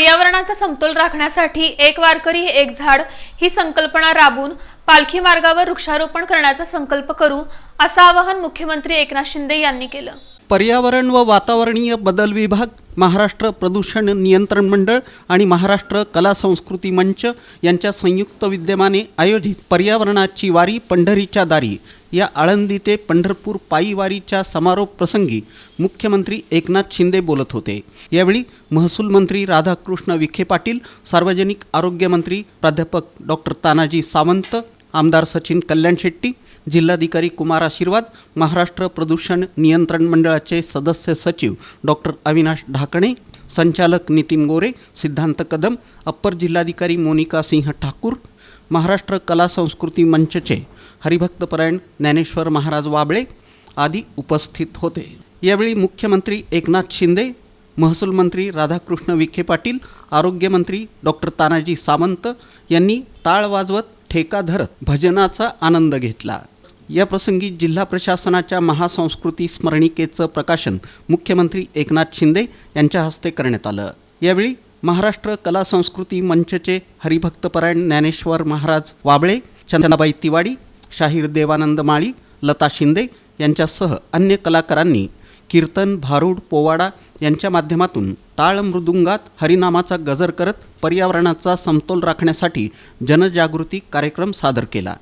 पर्यावरणाचा समतोल राखण्यासाठी एक वारकरी एक झाड ही संकल्पना राबून पालखी मार्गावर वृक्षारोपण करण्याचा संकल्प करू असं आवाहन मुख्यमंत्री एकनाथ शिंदे यांनी केलं. पर्यावरण व वातावरणीय बदल विभाग महाराष्ट्र प्रदूषण नियंत्रण मंडळ आणि महाराष्ट्र कला संस्कृती मंच यांच्या संयुक्त विद्यमाने आयोजित पर्यावरणाची वारी पंढरीच्या दारी या आळंदी ते पंढरपूर पायी वारीच्या समारोप प्रसंगी मुख्यमंत्री एकनाथ शिंदे बोलत होते. यावेळी महसूल मंत्री राधाकृष्ण विखे पाटील सार्वजनिक आरोग्य मंत्री प्राध्यापक डॉक्टर तानाजी सावंत आमदार सचिन कल्याण शेट्टी जिल्हाधिकारी कुमार आशीर्वाद महाराष्ट्र प्रदूषण नियंत्रण मंडळाचे सदस्य सचिव डॉक्टर अविनाश ढाकणे संचालक नितीन गोरे सिद्धांत कदम अप्पर जिल्हाधिकारी मोनिका सिंह ठाकूर महाराष्ट्र कला संस्कृती मंचचे हरिभक्तपरायण ज्ञानेश्वर महाराज वाबळे आदी उपस्थित होते. यावेळी मुख्यमंत्री एकनाथ शिंदे महसूल मंत्री राधाकृष्ण विखे पाटील आरोग्यमंत्री डॉक्टर तानाजी सावंत यांनी टाळ वाजवत ठेका धरत भजनाचा आनंद घेतला. या प्रसंगी जिल्हा प्रशासनाच्या महासंस्कृती स्मरणिकेचं प्रकाशन मुख्यमंत्री एकनाथ शिंदे यांच्या हस्ते करण्यात आलं. यावेळी महाराष्ट्र कला संस्कृती मंचचे हरिभक्तपरायण ज्ञानेश्वर महाराज वाबळे चंदनाबाई तिवाडी शाहीर देवानंद माळी लता शिंदे यांच्यासह अन्य कलाकारांनी कीर्तन भारूड पोवाडा यांच्या माध्यमातून टाळ मृदुंगात हरिनामाचा गजर करत पर्यावरणाचा समतोल राखण्यासाठी जनजागृती कार्यक्रम सादर केला.